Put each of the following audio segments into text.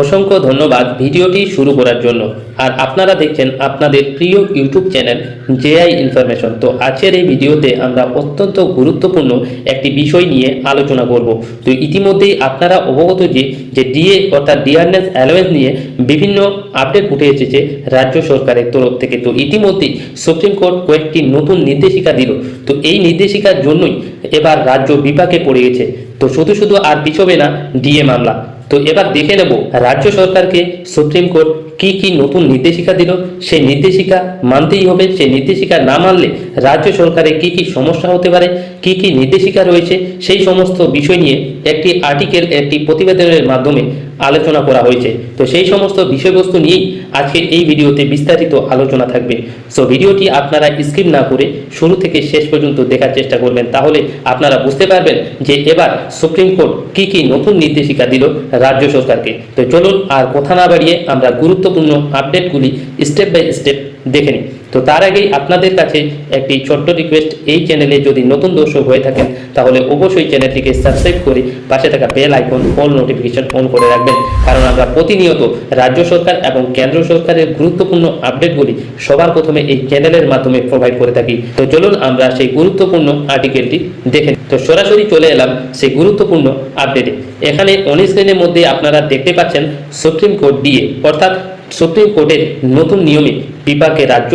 অসংখ্য ধন্যবাদ ভিডিওটি শুরু করার জন্য। আর আপনারা দেখছেন আপনাদের প্রিয় ইউটিউব চ্যানেল জেআই ইনফরমেশন। তো আজকের এই ভিডিওতে আমরা অত্যন্ত গুরুত্বপূর্ণ একটি বিষয় নিয়ে আলোচনা করব। তো ইতিমধ্যেই আপনারা অবগত যে যে ডিএ অর্থাৎ ডিআরনেস অ্যালোয়েন্স নিয়ে বিভিন্ন আপডেট উঠে এসেছে রাজ্য সরকারের তরফ থেকে। তো ইতিমধ্যেই সুপ্রিম কোর্ট কয়েকটি নতুন নির্দেশিকা দিল। তো এই নির্দেশিকার জন্যই এবার রাজ্য বিপাকে পড়ে গেছে। তো শুধু শুধু আর পিছবে না ডিএ মামলা। তো এবার দেখে নেব রাজ্য সরকারকে সুপ্রিম কোর্ট কি কি নতুন নির্দেশিকা দিল। সেই নির্দেশিকা মানতেই হবে, সেই নির্দেশিকা না মানলে রাজ্য সরকারের কি কি সমস্যা হতে পারে, কি কি নির্দেশিকা রয়েছে, সেই সমস্ত বিষয় নিয়ে একটি আর্টিকেল একটি প্রতিবেদনের মাধ্যমে আলোচনা করা হয়েছে। তো সেই সমস্ত বিষয়বস্তু নিয়েই আজকের এই ভিডিওতে বিস্তারিত আলোচনা থাকবে। সো ভিডিওটি আপনারা স্কিপ না করে শুরু থেকে শেষ পর্যন্ত দেখার চেষ্টা করবেন। তাহলে আপনারা বুঝতে পারবেন যে এবার সুপ্রিম কোর্ট কি কি নতুন নির্দেশিকা দিল রাজ্য সরকারকে। তো চলুন আর কথা না বাড়িয়ে আমরা গুরুত্বপূর্ণ আপডেটগুলি স্টেপ বাই স্টেপ দেখে নিই। তো তার আগেই আপনাদের কাছে একটি ছোট্ট রিকোয়েস্ট এই চ্যানেলে যদি নতুন দর্শক হয়ে থাকেন, তাহলে অবশ্যই চ্যানেলটিকে সাবস্ক্রাইব করে পাশে থাকা bell icon all notification on করে রাখবেন। কারণ আমরা প্রতিনিয়ত রাজ্য সরকার এবং কেন্দ্র সরকারের গুরুত্বপূর্ণ আপডেটগুলি সবার প্রথমে এই চ্যানেলের মাধ্যমে প্রোভাইড করে থাকি। তো চলুন আমরা সেই গুরুত্বপূর্ণ আর্টিকেলটি দেখে তো সরাসরি চলে এলাম সেই গুরুত্বপূর্ণ আপডেটে এখানে অন দিনের মধ্যে আপনারা দেখতে পাচ্ছেন সুপ্রিম কোর্ট ডিএ অর্থাৎ সুপ্রিম কোর্টের নতুন নিয়মে বিপাকে রাজ্য,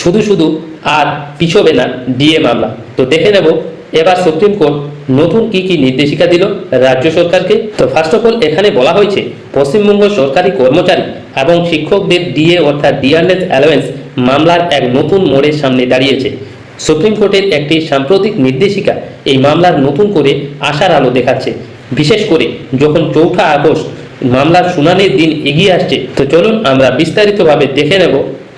শুধু শুধু আর পিছবে না ডিএ মামলা। তো দেখে নেব, এবার সুপ্রিম কোর্ট নতুন কি কি নির্দেশিকা দিল রাজ্য সরকারকে। তো ফার্স্ট অফ অল এখানে বলা হয়েছে, পশ্চিমবঙ্গ সরকারি কর্মচারী এবং শিক্ষকদের ডিএ অর্থাৎ ডিআরএস অ্যালাওয়েন্স মামলার এক নতুন মোড়ের সামনে দাঁড়িয়েছে। সুপ্রিম কোর্টের একটি সাম্প্রতিক নির্দেশিকা এই মামলার নতুন করে আশার আলো দেখাচ্ছে। বিশেষ করে যখন চৌঠা আগস্ট মামলার শুনানির দিন এগিয়ে আসছে। তো চলুন আমরা বিস্তারিতভাবে দেখে নেব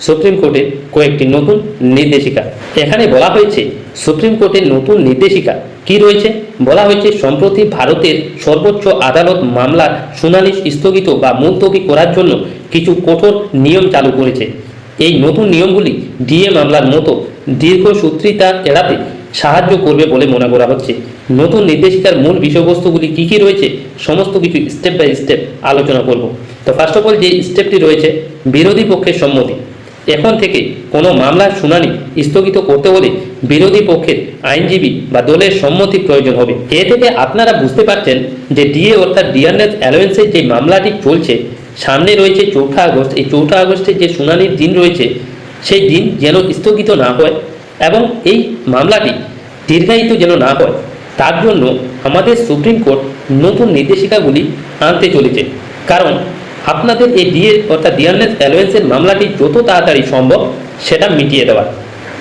সুপ্রিম কোর্টের কয়েকটি নতুন নির্দেশিকা। এখানে বলা হয়েছে, সুপ্রিম কোর্টের নতুন নির্দেশিকা কি রয়েছে? বলা হয়েছে, সম্প্রতি ভারতের সর্বোচ্চ আদালত মামলার শুনানি স্থগিত বা মুলতবি করার জন্য কিছু কঠোর নিয়ম চালু করেছে। এই নতুন নিয়মগুলি ডিএ মামলার মতো দীর্ঘসূত্রিতা এড়াতে সাহায্য করবে বলে মনে করা হচ্ছে। নতুন নির্দেশিকার মূল বিষয়বস্তুগুলি কি কি রয়েছে, সমস্ত কিছু স্টেপ বাই স্টেপ আলোচনা করব। তো ফার্স্ট অফ অল যে স্টেপটি রয়েছে, বিরোধী পক্ষের সম্মতি। এখন থেকে কোনো মামলার শুনানি স্থগিত করতে হলে বিরোধী পক্ষের আইনজীবী বা দলের সম্মতি প্রয়োজন হবে। এ থেকে আপনারা বুঝতে পারছেন যে ডিএ অর্থাৎ ডিআরনেস অ্যালোয়েন্সের যে মামলাটি চলছে, সামনে রয়েছে চৌঠা আগস্ট। এই চৌঠা আগস্টে যে শুনানির দিন রয়েছে, সেই দিন যেন স্থগিত না হয়। এবং এই মামলাটি দীর্ঘায়িত যেন না হয়, তার জন্য আমাদের সুপ্রিম কোর্ট নতুন নির্দেশিকাগুলি আনতে চলেছে। কারণ আপনাদের এই ডিএ অর্থাৎ ডিআরনেস অ্যালোয়েন্সের মামলাটি যত তাড়াতাড়ি সম্ভব সেটা মিটিয়ে দেওয়া।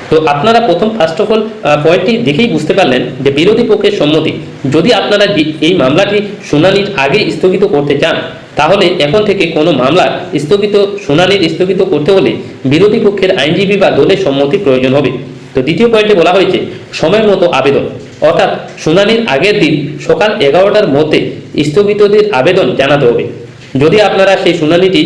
তো আপনারা প্রথম ফার্স্ট অফ অল পয়েন্টটি দেখেই বুঝতে পারলেন যে বিরোধী পক্ষের সম্মতি। যদি আপনারা এই মামলাটি শুনানির আগে স্থগিত করতে চান, তাহলে এখন থেকে কোনো মামলা স্থগিত, শুনানির স্থগিত করতে হলে বিরোধী পক্ষের আইনজীবী বা দলের সম্মতি প্রয়োজন হবে। তো দ্বিতীয় পয়েন্টে বলা হয়েছে সময় মতো আবেদন। অর্থাৎ শুনানির আগের দিন সকাল এগারোটার মধ্যে স্থগিতদের আবেদন জানাতে হবে। যদি আপনারা সেই শুনানিটি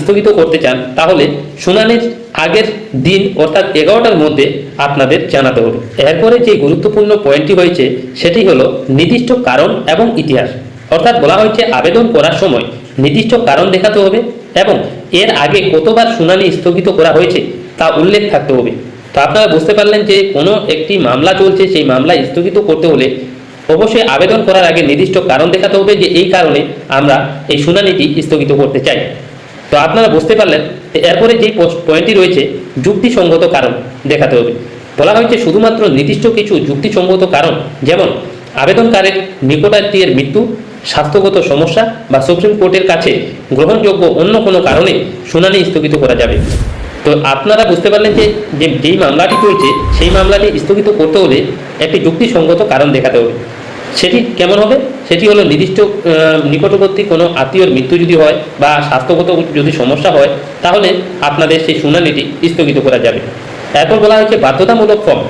স্থগিত করতে চান, তাহলে শুনানির আগের দিন, অর্থাৎ এগারোটার মধ্যে আপনাদের জানাতে হবে। এরপরে যে গুরুত্বপূর্ণ পয়েন্টটি হয়েছে, সেটি হলো নির্দিষ্ট কারণ এবং ইতিহাস। অর্থাৎ বলা হয়েছে, আবেদন করার সময় নির্দিষ্ট কারণ দেখাতে হবে এবং এর আগে কতবার শুনানি স্থগিত করা হয়েছে তা উল্লেখ থাকতে হবে। তো আপনারা বুঝতে পারলেন যে কোনো একটি মামলা চলছে, সেই মামলা স্থগিত করতে হলে অবশ্যই আবেদন করার আগে নির্দিষ্ট কারণ দেখাতে হবে যে এই কারণে আমরা এই শুনানিটি স্থগিত করতে চাই। তো আপনারা বুঝতে পারলেন এরপরে পোস্ট- পয়েন্টটি রয়েছে, যুক্তিসঙ্গত কারণ দেখাতে হবে। বলা হয়েছে শুধুমাত্র নির্দিষ্ট কিছু যুক্তিসঙ্গত কারণ, যেমন আবেদনকারের নিকটাত্মীয়ের মৃত্যু, স্বাস্থ্যগত সমস্যা বা সুপ্রিম কোর্টের কাছে গ্রহণযোগ্য অন্য কোনো কারণে শুনানি স্থগিত করা যাবে। তো আপনারা বুঝতে পারলেন যে যে, যেই মামলাটি চলছে, সেই মামলাটি স্থগিত করতে হলে একটি যুক্তিসঙ্গত কারণ দেখাতে হবে। সেটি কেমন হবে? সেটি হলো নির্দিষ্ট নিকটবর্তী কোনো আত্মীয়র মৃত্যু যদি হয় বা স্বাস্থ্যগত যদি সমস্যা হয়, তাহলে আপনাদের সেই শুনানিটি স্থগিত করা যাবে। এরপর বলা হয়েছে বাধ্যতামূলক ফর্ম।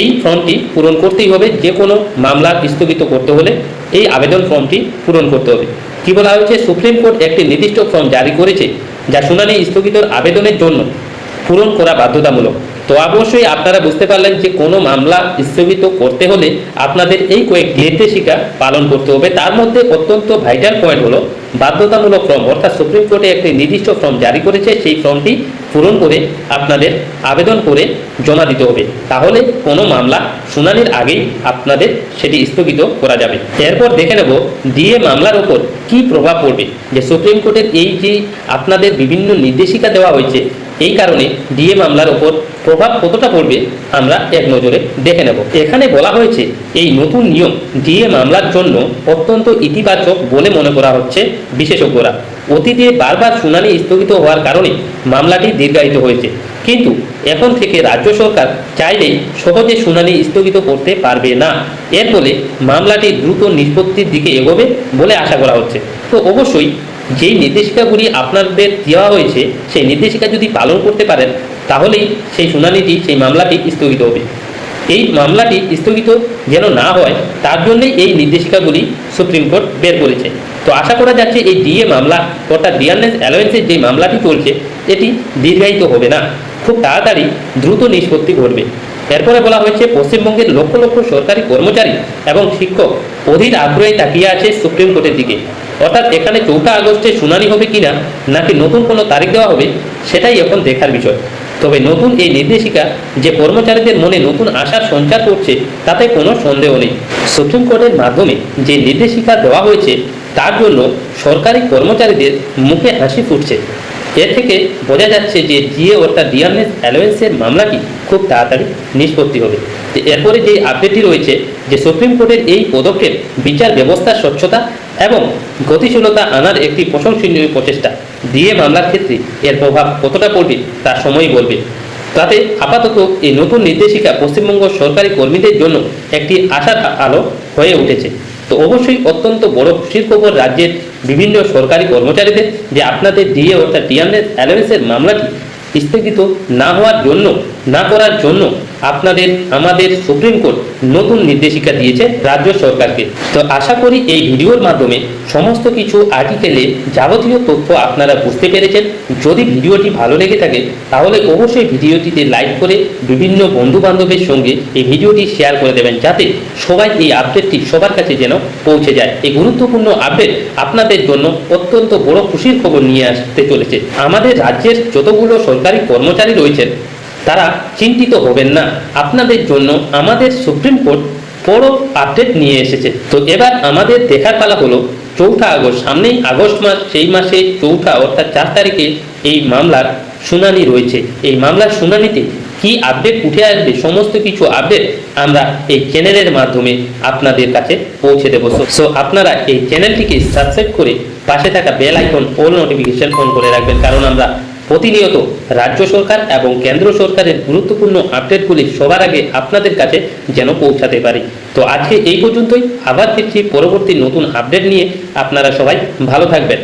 এই ফর্মটি পূরণ করতেই হবে, যে কোনো মামলা স্থগিত করতে হলে এই আবেদন ফর্মটি পূরণ করতে হবে। কি বলা হয়েছে? সুপ্রিম কোর্ট একটি নির্দিষ্ট ফর্ম জারি করেছে যা শুনানি স্থগিত আবেদনের জন্য পূরণ করা বাধ্যতামূলক। তো অবশ্যই আপনারা বুঝতে পারলেন যে কোনো মামলা স্থগিত করতে হলে আপনাদের এই কয়েক নির্দেশিকা পালন করতে হবে। তার মধ্যে অত্যন্ত ভাইটাল পয়েন্ট হলো বাধ্যতামূলক ফর্ম অর্থাৎ সুপ্রিম কোর্টে একটি নির্দিষ্ট ফর্ম জারি করেছে। সেই ফর্মটি পূরণ করে আপনাদের আবেদন করে জমা দিতে হবে। তাহলে কোনো মামলা শুনানির আগেই আপনাদের সেটি স্থগিত করা যাবে। এরপর দেখে নেব ডিএ মামলার ওপর কি প্রভাব পড়বে। যে সুপ্রিম কোর্টের এই যে আপনাদের বিভিন্ন নির্দেশিকা দেওয়া হয়েছে এই কারণে ডিএ মামলার ওপর প্রভাব কতটা পড়বে আমরা এক নজরে দেখে নেব। এখানে বলা হয়েছে, এই নতুন নিয়ম ডিএ মামলার জন্য অত্যন্ত ইতিবাচক বলে মনে করা হচ্ছে বিশেষজ্ঞরা। অতীতে বারবার শুনানি স্থগিত হওয়ার কারণে মামলাটি দীর্ঘায়িত হয়েছে। কিন্তু এখন থেকে রাজ্য সরকার চাইলেই সহজে শুনানি স্থগিত করতে পারবে না। এর ফলে মামলাটি দ্রুত নিষ্পত্তির দিকে এগোবে বলে আশা করা হচ্ছে। তো অবশ্যই যেই নির্দেশিকাগুলি আপনাদের দেওয়া হয়েছে, সেই নির্দেশিকা যদি পালন করতে পারেন, তাহলেই সেই শুনানিটি, সেই মামলাটি স্থগিত হবে। এই মামলাটি স্থগিত যেন না হয়, তার জন্যই এই নির্দেশিকাগুলি সুপ্রিম কোর্ট বের করেছে। তো আশা করা যাচ্ছে এই ডিএ মামলা, অর্থাৎ ডিয়ারনেস অ্যালোয়েন্সের যে মামলাটি চলছে, এটি দীর্ঘায়িত হবে না। খুব তাড়াতাড়ি দ্রুত নিষ্পত্তি ঘটবে। এরপরে বলা হয়েছে, পশ্চিমবঙ্গের লক্ষ লক্ষ সরকারি কর্মচারী এবং শিক্ষক অধীর আগ্রহে তাকিয়ে আছে সুপ্রিম কোর্টের দিকে। অর্থাৎ এখানে চৌঠা আগস্টে শুনানি হবে কিনা, নাকি নতুন কোনো তারিখ দেওয়া হবে, সেটাই এখন দেখার বিষয়। তবে নতুন এই নির্দেশিকা যে কর্মচারীদের মনে নতুন আশার সঞ্চার করছে, তাতে কোনো সন্দেহ নেই। সুপ্রিম কোর্টের মাধ্যমে যে নির্দেশিকা দেওয়া হয়েছে, তার জন্য সরকারি কর্মচারীদের মুখে হাসি ফুটছে। এর থেকে বোঝা যাচ্ছে যে জিএ অর্থাৎ ডিয়ারনেস অ্যালোয়েন্সের মামলাটি খুব তাড়াতাড়ি নিষ্পত্তি হবে। এরপরে যে আপডেটটি রয়েছে, যে সুপ্রিম কোর্টের এই পদক্ষেপ বিচার ব্যবস্থার স্বচ্ছতা এবং গতিশীলতা আনার একটি প্রশংসনীয় প্রচেষ্টা। ডিএ মামলার ক্ষেত্রে এর প্রভাব কতটা পড়বে তা সময়ই বলবে। তাতে আপাতত এই নতুন নির্দেশিকা পশ্চিমবঙ্গ সরকারি কর্মীদের জন্য একটি আশার আলো হয়ে উঠেছে। তো অবশ্যই অত্যন্ত বড় খুশির খবর রাজ্যের বিভিন্ন সরকারি কর্মচারীদের যে আপনাদের ডিএ অর্থাৎ ডিএমএস অ্যালায়েন্সের মামলাটি স্থগিত না হওয়ার জন্য না করার জন্য আপনাদের, আমাদের সুপ্রিম কোর্ট নতুন নির্দেশিকা দিয়েছে রাজ্য সরকারকে। তো আশা করি এই ভিডিওর মাধ্যমে সমস্ত কিছু আর্টিকেলে যাবতীয় তথ্য আপনারা বুঝতে পেরেছেন। যদি ভিডিওটি ভালো লেগে থাকে, তাহলে অবশ্যই ভিডিওটিতে লাইক করে বিভিন্ন বন্ধু বান্ধবের সঙ্গে এই ভিডিওটি শেয়ার করে দেবেন যাতে সবাই এই আপডেটটি সবার কাছে যেন পৌঁছে যায়। এই গুরুত্বপূর্ণ আপডেট আপনাদের জন্য অত্যন্ত বড় খুশির খবর নিয়ে আসতে চলেছে। আমাদের রাজ্যের যতগুলো সরকারি কর্মচারী রয়েছেন তারা চিন্তিত হবেন না। আপনাদের জন্য আমাদের সুপ্রিম কোর্ট বড় আপডেট নিয়ে এসেছে। তো এবার আমাদের দেখার পালা হলো চৌঠা আগস্ট। সামনেই আগস্ট মাস, সেই মাসে চৌঠা অর্থাৎ চার তারিখে এই মামলার শুনানি রয়েছে। এই মামলার শুনানিতে কি আপডেট উঠে আসবে, সমস্ত কিছু আপডেট আমরা এই চ্যানেলের মাধ্যমে আপনাদের কাছে পৌঁছে দেবো। সো আপনারা এই চ্যানেলটিকে সাবস্ক্রাইব করে পাশে থাকা bell icon all notification on করে রাখবেন। কারণ আমরা প্রতিনিয়ত রাজ্য সরকার এবং কেন্দ্র সরকারের গুরুত্বপূর্ণ আপডেটগুলি সবার আগে আপনাদের কাছে যেন পৌঁছাতে পারি। তো আজকে এই পর্যন্তই, আবার ফিরছি পরবর্তী নতুন আপডেট নিয়ে। আপনারা সবাই ভালো থাকবেন।